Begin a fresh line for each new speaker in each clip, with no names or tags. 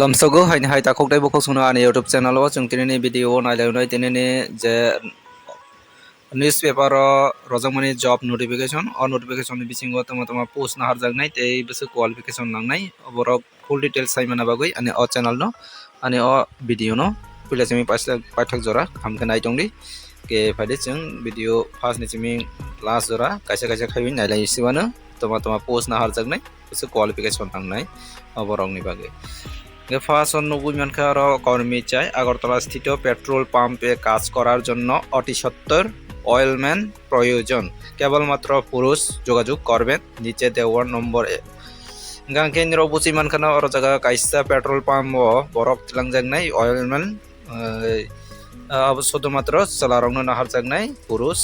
lamsago haini hai takok dai bokok suna ani youtube channel o chung tinini video nailai tinini je newspaper o rojokmani job notification o notification ni bisingo tama tama post na harjak nai tei bisi qualification nangnai borok full details saimana bagui ani o channel no ani o video no pila chimi paithak jora hamke nai tongdi ke faide chung video first ni chimi last jora kaisa kaisa khaibi nailai sibano tama tama post na harjak nai bisi qualification nangnai o borok ni bagui first নব্বই মানকে আরও কর্মী চাই। আগরতলা স্থিত petrol পাম্পে কাজ করার জন্য অতি সত্তর অয়েলম্যান প্রয়োজন। কেবলমাত্র পুরুষ যোগাযোগ করবেন। নিচে দেওয়ার নম্বরে। গাংকে নিরবুচি মানখানা অর জায়গা কাইসা পেট্রোল পাম্প ও বরফ তিলাংজাংনাই অয়েলম্যান শুধুমাত্র চালারকনো নাহার জাগনাই পুরুষ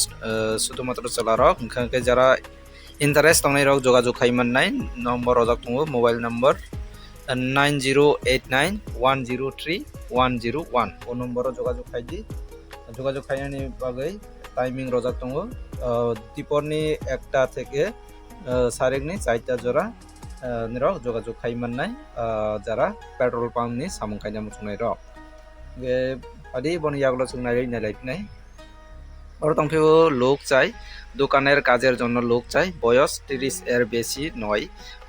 শুধুমাত্র চালারক। যারা ইন্টারেস্ট দংনাই রক যোগাযোগ খাইমান্নাই নম্বর রজক দङ mobile number. Nine zero eight nine one zero three one zero one. ও নম্বরও যোগাযোগ খাইদি যোগাযোগ খাইনানি বাগै টাইমিং রজাক দङ দিপরনি একটা থেকে সারেকনি চারটা জোড়া নিরক যোগাযোগ খাইমান্নাই যারা পেট্রোল পাম্পনি সামুং খাইনা মুচুংনাই রক গে আদি বন ইয়াগুলো চুংনাই নাইলাইফিনাই ওর তংফেও লোক চাই, দোকানের কাজের জন্য লোক চাই। বয়স তিরিশ এর বেশি নয়।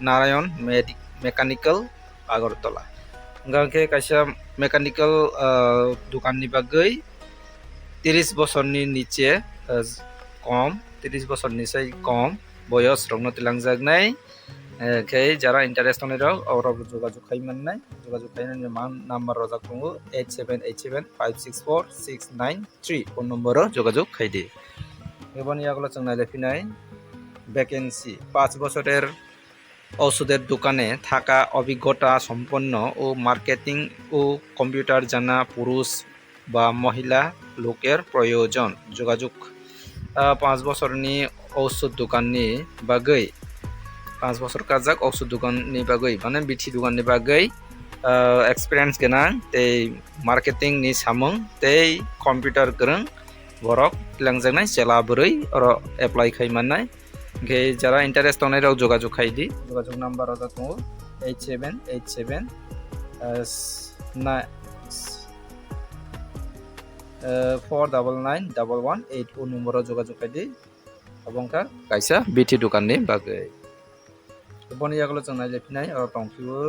নারায়ণ মেকানিক্যাল আগরতলা गांखे कैसा मेकानिकल दुकान बागै त्रिस बसर नीचे कम त्रिस बसर निसे कम बयस रंग तिलांजागनाय खे जरा इंटरेस्ट होने रंग और अब जोगाजोग खाई मननाय जोगाजोग खाई मान नंबर रोजा कुंगु 8787564693 फोन नंबर जोगाजोग खाई दे एबन यागला चंगनाय लेफिनाय वैकेंसी 5 বছরের ওষুধের দোকানে থাকা অভিজ্ঞতা সম্পন্ন ও মার্কেটিং ও কম্পিউটার জানা পুরুষ বা মহিলা লোকের প্রয়োজন। যোগাযোগ পাঁচ বছরনি ঔষধ দোকাননি বাগৈ পাঁচ বছর কাজাক ঔষধ দোকাননি বাগৈ মানে বিথি দোকাননি বাগৈ एक्सपिरियंस गोनां दै मार्केटिंनि सामुं दै कम्पिउटार गोरों बरक लांजांनाय जेला बोरै एप्लाइ खालामनाय যারা ইন্টারেস্ট ওনারাও যোগাযোগ খাইডি যোগাযোগ নাম্বার অর্থাৎ eight seven eight seven four double nine double one eight ও নম্বরও যোগাযোগ খাইডি অবংকা কাইসা বিটি দোকান দোকাননি বাকে বনিয়াগুলো জানাই লেফিনাই টংকিও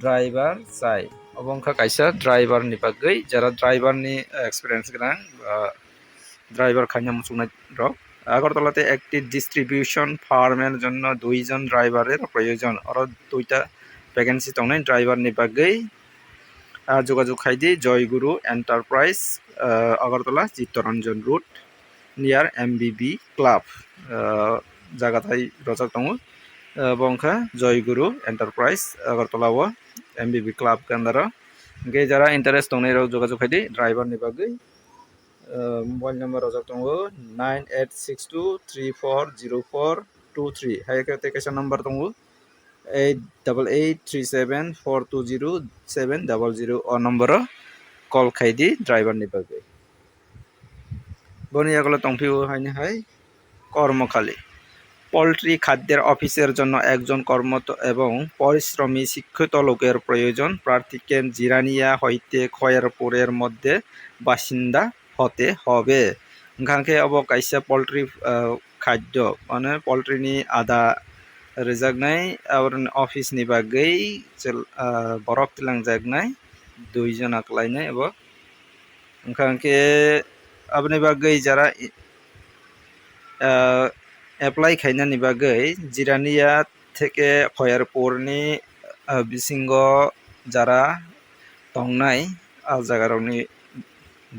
ড্রাইভার চাই। অবংখা কাইসা ড্রাইভারনি বাগৈ যারা ড্রাইভারনি এক্সপিরিয়েন্স গোनां ড্রাইভার খাইনা মুসুनाय রক। আগরতলাতে একটি ডিস্ট্রিবিউশন ফার্মের জন্য দুইজন ড্রাইভারের প্রয়োজন। আরও দুইটা ভ্যাকেন্সি তখন ড্রাইভার নিবাগেই যোগাযোগ খাইদি Joyguru enterprise Agartala, Chittaranjan route near MBB club জায়গাটাই রচা তঙ বংখা, জয়গুরু এন্টারপ্রাইজ আগরতলা ও এমবিবি ক্লাব কেন্দ্র। গে যারা ইন্টারেস্ট তংনের যোগাযোগ খাইদি ড্রাইভার নিবাগেই mobile number অজক্তঙ্গ nine eight six two three four zero four two three. High তেকেশন নম্বর দো eight double eight three seven four two zero seven double zero অ নম্বর কল খাইদি ড্রাইভার নিবাগে বনিয়াগুলো তংফিও হয়নি হয় কর্মকালী পোলট্রি খাদ্যের অফিসের জন্য একজন কর্মত এবং পরিশ্রমী শিক্ষিত লোকের প্রয়োজন। প্রার্থীকে জিরানিয়া হইতে খয়েরপুরের মধ্যে বাসিন্দা হতে হবে। ঘাঁকে অবকাইসা পোলট্রি খাদ্য। মানে পোলট্রি নি আদা রেজাগনাই আবার অফিস নি বাগেই বরফ তিলাং জাগনাই দুইজন আকলাইনাই এবং ঘাঁকে আপনি বাগেই যারা এপ্লাই খাইনানি বাগেই, জিরানিয়া থেকে খয়ারপুরনি বিসিঙ্গ যারা টংনাই জায়গারনি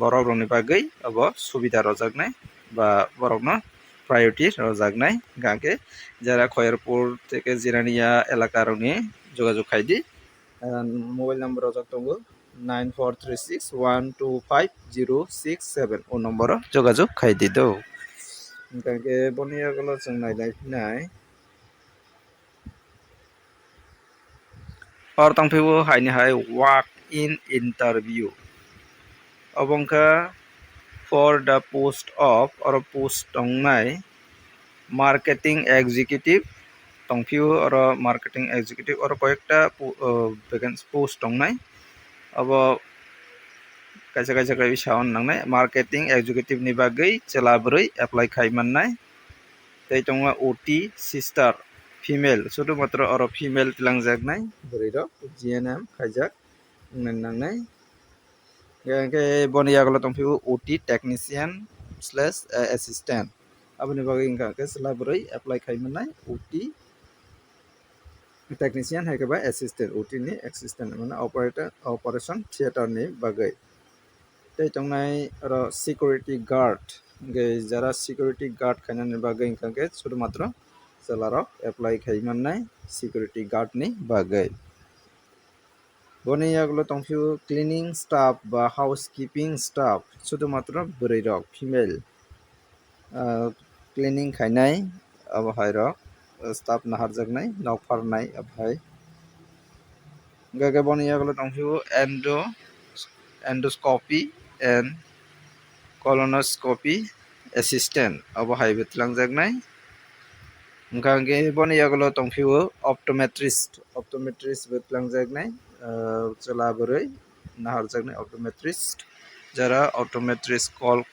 বরফরনি বাগৈ অব সুবিধা রজাগনাই বা বরফনো প্রায়োরিটি রজাগনাই গাঁকে। যারা খয়েরপুর থেকে জিরানিয়া এলাকার যোগাযোগ খাইডি মোবাইল নম্বর রজাগ দঙ্গু nine four three six one two five zero six seven ও নম্বর যোগাযোগ খাইদি দৌ গাঁকে বনিয়াগুলো जों नायलायफिननाय और तंफेबो हायनि हाय walk in interview Obonka for the post of or post tongnai marketing executive tongphiu or marketing executive or koyekta vacancy post tongnai abo kaisa kaisa kai saon nangnai marketing executive ni bagei chelabrei apply khaimannai tei tonga OT sister female শুধুমাত্র আর female তিলাংজাক নাই ধরি GNM খাইজাক নাংনাই yagulo tongpio OT technician slash assistant aboni bagui hingka ke chela boroi apply khaimannai OT technician hai ba assistant OT ni assistant মানে operation theater ni bagui tei tongnai oro security guard hingke jara security guard khainani bagui hingka ke শুধুমাত্র chela rok apply khaimannai security guard ni bagui boni yagulo tongpio cleaning staff ba housekeeping staff শুধুমাত্র boroi rok female cleaning khainai abo hai rok staff naharjaknai nok pharnai hai hingka ke boni yagulo tongpio endo endoscopy and colonoscopy assistant abo hai bo tilangjaknai bo tilangjaknai chela boroi naharjaknai optometrist jara optometrist call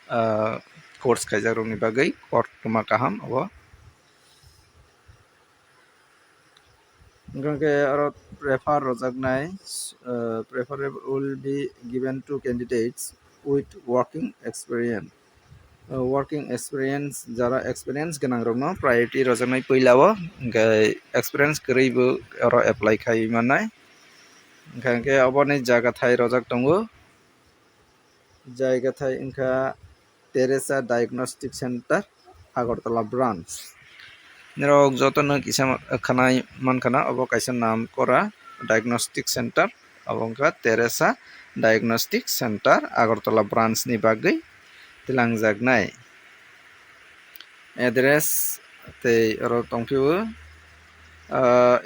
course khaijak rok ni bagui kotorma kaham abo hingka ke oro prefer rojaknai prefer will be given to candidates with working experience working experience jara experience ganang rok no priority rojaknai puilao hingke experience kwrui bo oro apply khaimannai hingka hingke abo ni jaga thai rojak tongo jaiga thai wngkha teresa diagnostic center agartala branch rok joto no kisa khanai mankana abo kaisa naam kora diagnostic center abo wngkha teresa diagnostic center agartala branch ni bagui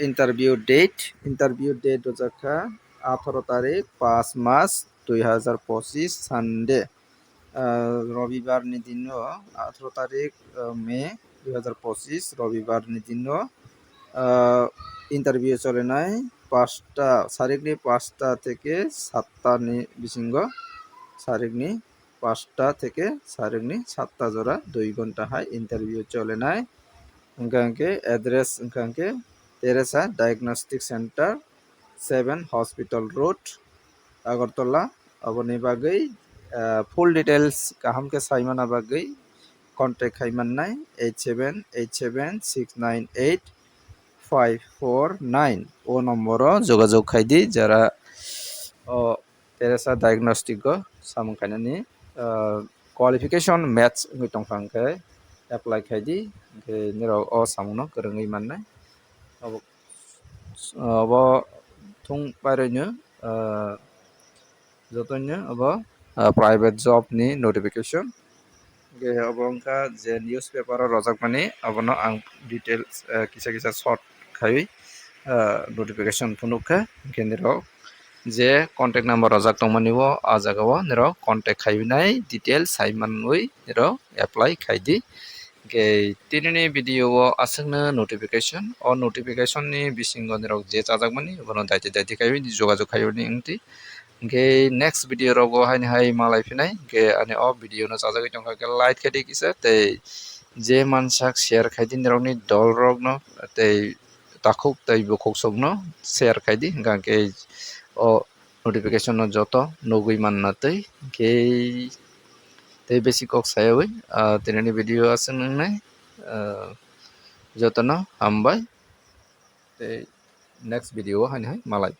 interview date interview date rojakha আঠারো তারিখ, পাঁচ মাস দুই হাজার পঁচিশ Sunday রবিবারনি দিনও আঠারো তারিখ মে দুই হাজার পঁচিশ রবিবারনি দিনও ইন্টারভিউ চলে নাই। পাঁচটা সারিকনি পাঁচটা থেকে সাতটানি বিসিঙ্গ সারিকনি পাঁচটা থেকে সারিকনি সাতটা জোড়া দুই ঘণ্টা হাই ইন্টারভিউ চলে নাই। হংকে address হংকে Teresa diagnostic centre seven hospital road Agartala aboni bagui full details kaham ke saimana bagui contact khaimannai 8787698549 o number যোগাযোগ খাইদি যারা Teresa diagnostic go samung khainani qualification apply खाई असामों गई मान अब थो जो अब प्राइट जब नि नटिफिकेशन अब उनका जे निज पेपर रजाकमानी अब डिटेल्स किसा किसा शर्ट खाई नटिफिकेशन फुनुखा जे कन्टेक्ट नम्बर रजाक दंगमानी आ जागो निरो कन्टेक्ट खाई नाई डिटेल्स हाई मानी निरो एप्लाई खाई दी ah je chajakmani bono daiti daiti khaioi jogajog khaiyoni wngtui hingke next video rogo haini hai malai phinai hingke ani o video no chajagui tongkha khe like khaidi kisa tei je mansak share khaidi nirok ni dol rok no tei takhuk tei bukhuk sok no share khaidi hingka hingke o notification no joto nugui manna tei besi kok sayawui tinini video aswk nangnai jotono hambai tei next video o haini hai malai.